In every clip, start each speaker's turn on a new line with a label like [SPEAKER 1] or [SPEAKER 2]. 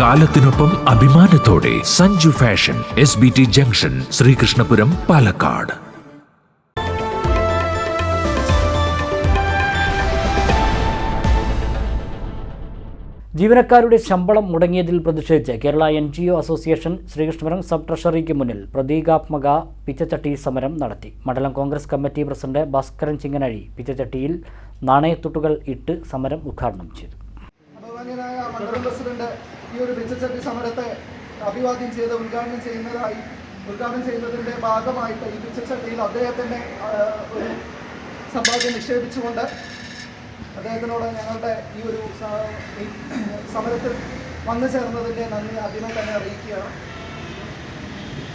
[SPEAKER 1] കാലത്തിനൊപ്പം അഭിമാനത്തോടെ Sanju fashion S B T junction Sreekrishnapuram Palakkad.
[SPEAKER 2] ജീവനക്കാരുടെ ശമ്പളം മുടങ്ങിയതിൽ പ്രതിഷേധിച്ച് Kerala N G O association Sreekrishnapuram sub ട്രഷറിക്ക് മുന്നിൽ പ്രതീകാത്മക പിച്ചച്ചട്ടി സമരം നടത്തി. മണ്ഡലം കോൺഗ്രസ് കമ്മിറ്റി പ്രസിഡന്റ് ഭാസ്കരൻ ചിങ്ങനഴി പിച്ചച്ചട്ടിയിൽ നാണയത്തുട്ടുകൾ ഇട്ട് സമരം ഉദ്ഘാടനം ചെയ്തു.
[SPEAKER 3] ഈ ഒരു പിച്ചച്ചട്ടി സമരത്തെ അഭിവാദ്യം ചെയ്ത് ഉദ്ഘാടനം ചെയ്യുന്നതായി ഉദ്ഘാടനം ചെയ്യുന്നതിന്റെ ഭാഗമായിട്ട് ഈ പിച്ചച്ചട്ടിയിൽ അദ്ദേഹത്തിന്റെ ഒരു സമ്പാദ്യം നിക്ഷേപിച്ചുകൊണ്ട് അദ്ദേഹത്തിനോട് ഞങ്ങളുടെ ഈ ഒരു സമരത്തിൽ വന്നു ചേർന്നതിന്റെ നന്ദി ആദ്യമേ തന്നെ അറിയിക്കുകയാണ്.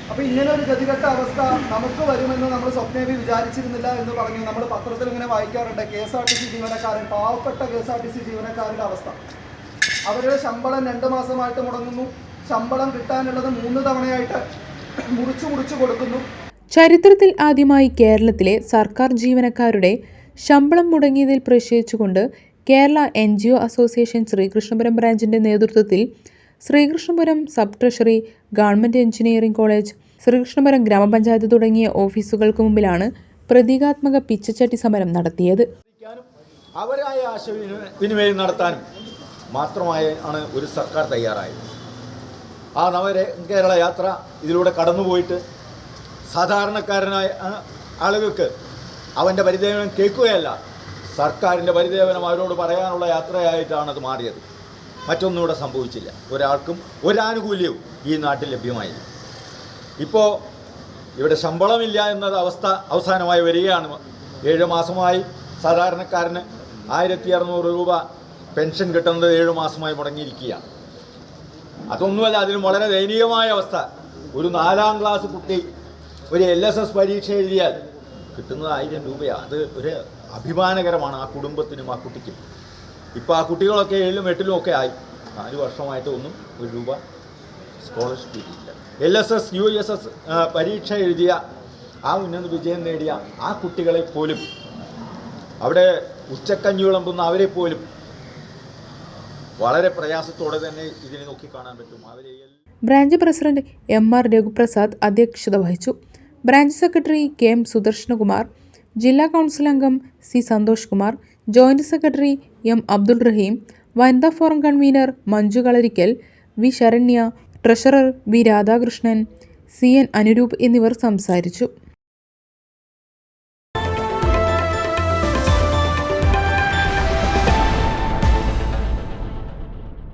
[SPEAKER 3] അപ്പോൾ ഇങ്ങനെ ഒരു ഗതികെട്ട അവസ്ഥ നമുക്ക് വരുമെന്ന് നമ്മൾ സ്വപ്നേവി വിചാരിച്ചിരുന്നില്ല എന്ന് പറഞ്ഞു. നമ്മൾ പത്രത്തിൽ ഇങ്ങനെ വായിക്കാറുണ്ട് K S R T C ജീവനക്കാരൻ പാവപ്പെട്ട K S R T C ജീവനക്കാരുടെ അവസ്ഥ. അവരുടെ ശമ്പളം രണ്ട് മാസമായിട്ട് മുടങ്ങുന്നു. ശമ്പളം കിട്ടാനുള്ളത് മൂന്ന് തവണയായിട്ട് മുറിച്ചു മുറിച്ചു കൊടുക്കുന്നു.
[SPEAKER 4] ചരിത്രത്തിൽ ആദ്യമായി കേരളത്തിലെ സർക്കാർ ജീവനക്കാരുടെ ശമ്പളം മുടങ്ങിയതിൽ പ്രതിഷേധിച്ചുകൊണ്ട് Kerala N G O association Sreekrishnapuram ബ്രാഞ്ചിന്റെ നേതൃത്വത്തിൽ Sreekrishnapuram sub treasury government engineering college Sreekrishnapuram ഗ്രാമപഞ്ചായത്ത് തുടങ്ങിയ ഓഫീസുകൾക്ക് മുമ്പിലാണ് പ്രതീകാത്മക പിച്ചച്ചട്ടി സമരം നടത്തിയത്.
[SPEAKER 5] അവരായ ആശയവിനിമയം നടത്താനും മാത്രമായി ആണ് ഒരു സർക്കാർ തയ്യാറായത്. ആ നവരെ കേരള യാത്ര ഇതിലൂടെ കടന്നുപോയിട്ട് സാധാരണക്കാരനായ ആളുകൾക്ക് അവന്റെ പരിദേവനം കേൾക്കുകയല്ല. സർക്കാരിന്റെ പരിദേവനം അവരോട് പറയാനുള്ള യാത്രയായിട്ടാണ് അത് മാറിയത്. മറ്റൊന്നും ഇവിടെ സംഭവിച്ചില്ല. ഒരാൾക്കും ഒരാനുകൂല്യവും ഈ നാട്ടിൽ ലഭ്യമായില്ല. ഇപ്പോൾ ഇവിടെ ശമ്പളമില്ല എന്നത് അവസ്ഥ അവസാനമായി വരികയാണ്. ഏഴ് മാസമായി സാധാരണക്കാരന് ആയിരത്തി അറുന്നൂറ് രൂപ പെൻഷൻ കിട്ടുന്നത് ഏഴ് മാസമായി മുടങ്ങിയിരിക്കുകയാണ്. അതൊന്നുമല്ല അതിന് വളരെ ദയനീയമായ അവസ്ഥ. ഒരു നാലാം ക്ലാസ് കുട്ടി ഒരു എൽ എസ് എസ് പരീക്ഷ എഴുതിയാൽ കിട്ടുന്നത് ആയിരം രൂപയാണ് അത് ഒരു അഭിമാനകരമാണ് ആ കുടുംബത്തിനും ആ കുട്ടിക്കും. ഇപ്പോൾ ആ കുട്ടികളൊക്കെ ഏഴിലും എട്ടിലും ഒക്കെ ആയി. നാല് വർഷമായിട്ട് ഒന്നും ഒരു രൂപ സ്കോളർഷിപ്പ് ഇല്ല. L S S U S S പരീക്ഷ എഴുതിയ ആ ഉന്നത വിജയം നേടിയ ആ കുട്ടികളെ പോലും അവിടെ ഉച്ചക്കഞ്ഞി വിളമ്പുന്ന അവരെ പോലും വളരെ പ്രയാസത്തോടെ തന്നെ ഇതിനെ നോക്കിക്കാണാൻ പറ്റും. അവരെ
[SPEAKER 4] branch president M R Raghuprasad അധ്യക്ഷത വഹിച്ചു. Branch secretary K M Sudarshanakumar ജില്ലാ കൗൺസിൽ അംഗം C Santhosh Kumar joint secretary M Abdul Rahim വനിതാ forum convener Manju Kalarikkal V Saranya treasurer V Radhakrishnan C N Anuroop എന്നിവർ സംസാരിച്ചു.